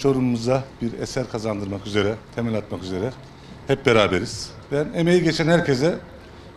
Çorum'umuza bir eser kazandırmak üzere, temel atmak üzere hep beraberiz. Ben emeği geçen herkese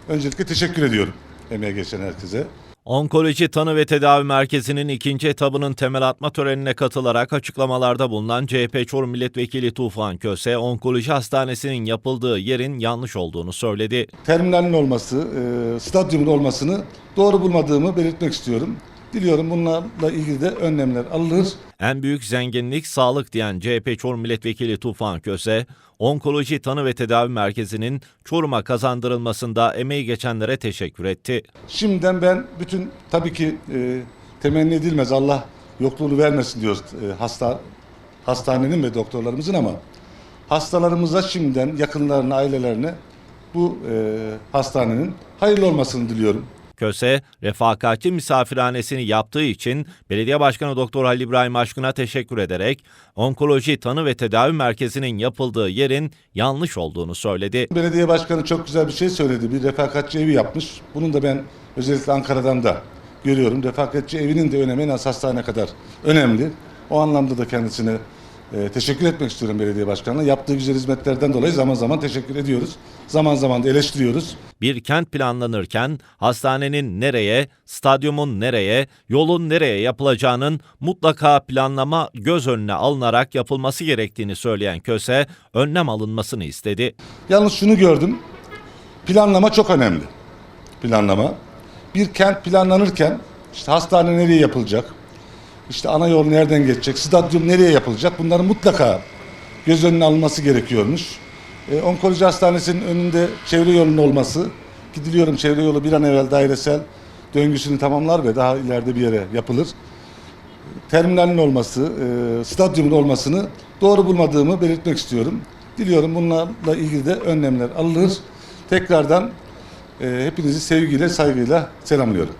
öncelikle teşekkür ediyorum. Emeği geçen herkese. Onkoloji Tanı ve Tedavi Merkezi'nin ikinci etabının temel atma törenine katılarak açıklamalarda bulunan CHP Çorum Milletvekili Tufan Köse, Onkoloji Hastanesi'nin yapıldığı yerin yanlış olduğunu söyledi. Terminalin olması, e, stadyumun olmasını doğru bulmadığımı belirtmek istiyorum. Diliyorum bunlarla ilgili de önlemler alınır. En büyük zenginlik sağlık diyen CHP Çorum Milletvekili Tufan Köse, Onkoloji Tanı ve Tedavi Merkezi'nin Çorum'a kazandırılmasında emeği geçenlere teşekkür etti. Şimdiden ben bütün tabii ki e, temenni edilmez Allah yokluğunu vermesin diyoruz e, hasta hastanenin ve doktorlarımızın ama hastalarımıza şimdiden yakınlarına ailelerine bu e, hastanenin hayırlı olmasını diliyorum. Köse, refakatçi misafirhanesini yaptığı için Belediye Başkanı Doktor Halil İbrahim Aşkın'a teşekkür ederek Onkoloji Tanı ve Tedavi Merkezi'nin yapıldığı yerin yanlış olduğunu söyledi. Belediye başkanı çok güzel bir şey söyledi. Bir refakatçi evi yapmış. Bunun da ben özellikle Ankara'dan da görüyorum. Refakatçi evinin de önemi en az hastane kadar önemli. O anlamda da kendisine e, teşekkür etmek istiyorum belediye başkanına. Yaptığı güzel hizmetlerden dolayı zaman zaman teşekkür ediyoruz. Zaman zaman da eleştiriyoruz. Bir kent planlanırken hastanenin nereye, stadyumun nereye, yolun nereye yapılacağının mutlaka planlama göz önüne alınarak yapılması gerektiğini söyleyen Köse, önlem alınmasını istedi. Yalnız şunu gördüm. Planlama çok önemli. Planlama. Bir kent planlanırken işte hastane nereye yapılacak? İşte ana yol nereden geçecek? Stadyum nereye yapılacak? Bunların mutlaka göz önüne alınması gerekiyormuş. E, Onkoloji Hastanesi'nin önünde çevre yolunun olması ki diliyorum çevre yolu bir an evvel dairesel döngüsünü tamamlar ve daha ileride bir yere yapılır. Terminalin olması, e, stadyumun olmasını doğru bulmadığımı belirtmek istiyorum. Diliyorum bunlarla ilgili de önlemler alınır. Tekrardan e, hepinizi sevgiyle, saygıyla selamlıyorum.